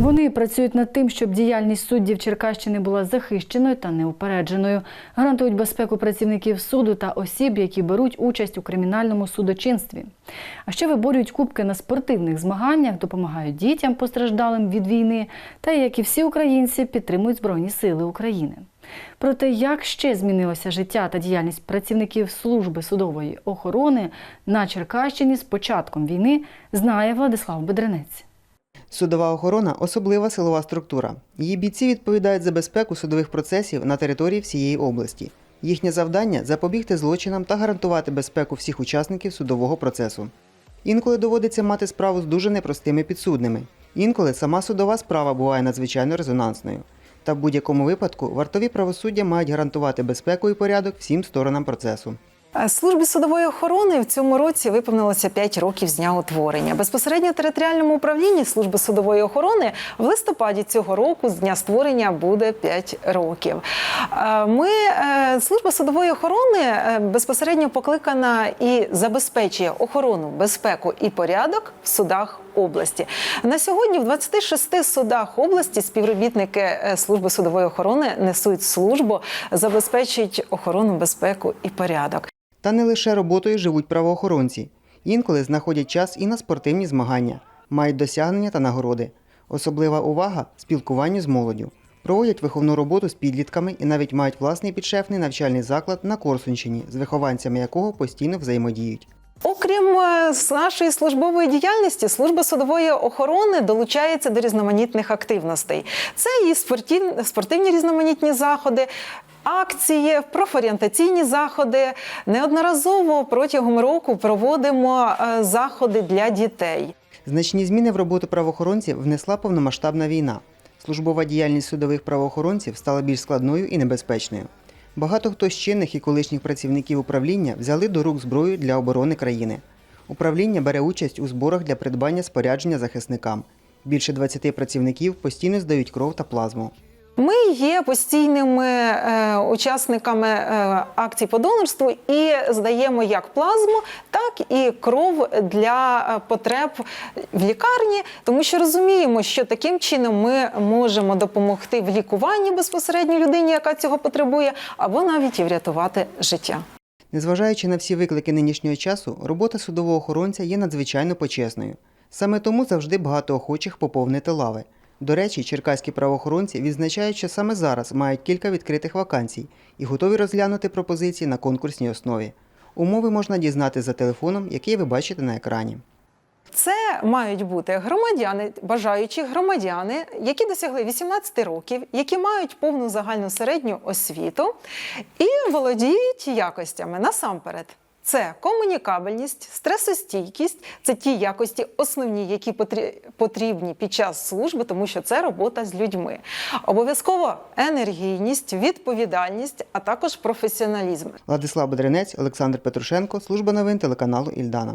Вони працюють над тим, щоб діяльність суддів Черкащини була захищеною та неупередженою, гарантують безпеку працівників суду та осіб, які беруть участь у кримінальному судочинстві. А ще виборюють кубки на спортивних змаганнях, допомагають дітям постраждалим від війни та, як і всі українці, підтримують Збройні Сили України. Про те, як ще змінилося життя та діяльність працівників служби судової охорони на Черкащині з початком війни, знає Владислав Бедренець. Судова охорона особлива силова структура. Її бійці відповідають за безпеку судових процесів на території всієї області. Їхнє завдання запобігти злочинам та гарантувати безпеку всіх учасників судового процесу. Інколи доводиться мати справу з дуже непростими підсудними. Інколи сама судова справа буває надзвичайно резонансною. Та в будь-якому випадку вартові правосуддя мають гарантувати безпеку і порядок всім сторонам процесу. Е, Службі судової охорони в цьому році виповнилося 5 років з дня утворення. Безпосередньо територіальному управлінні служби судової охорони в листопаді цього року з дня створення буде 5 років. Е, Ми е, служба судової охорони безпосередньо покликана і забезпечує охорону, безпеку і порядок в судах області. На сьогодні в 26 судах області співробітники служби судової охорони несуть службу, забезпечують охорону, безпеку і порядок. Та не лише роботою живуть правоохоронці. Інколи знаходять час і на спортивні змагання, мають досягнення та нагороди. Особлива увага спілкуванню з молоддю. Проводять виховну роботу з підлітками і навіть мають власний підшефний навчальний заклад на Корсунщині, з вихованцями якого постійно взаємодіють. Окрім е, нашої службової діяльності, служба судової охорони долучається до різноманітних активностей. Це і спортивні, спортивні різноманітні заходи. Акції, профорієнтаційні заходи неодноразово протягом року проводимо е, заходи для дітей. Значні зміни в роботу правоохоронців внесла повномасштабна війна. Службова діяльність судових правоохоронців стала більш складною і небезпечною. Багато хто з чинних і колишніх працівників управління взяли до рук зброю для оборони країни. Управління бере участь у зборах для придбання спорядження захисникам. Більше 20 працівників постійно здають кров та плазму. Ми є постійними е, учасниками е, акцій по донорству і здаємо як плазму, так і кров для е, потреб в лікарні, тому що розуміємо, що таким чином ми можемо допомогти в лікуванні безпосередньо людині, яка цього потребує, або навіть і врятувати життя. Незважаючи на всі виклики нинішнього часу, робота судового охоронця є надзвичайно почесною. Саме тому завжди багато охочих поповнити лави. До речі, черкаські правоохоронці відзначають, що саме зараз мають кілька відкритих вакансій і готові розглянути пропозиції на конкурсній основі. Умови можна дізнати за телефоном, який ви бачите на екрані. Це мають бути громадяни, бажаючі громадяни, які досягли 18 років, які мають повну загальну середню освіту і володіють якостями насамперед. Це комунікабельність, стресостійкість це ті якості основні, які потрі- потрібні під час служби, тому що це робота з людьми. Обов'язково енергійність, відповідальність, а також професіоналізм. Владислав Бедренець, Олександр Петрушенко, служба новин телеканалу Ільдана.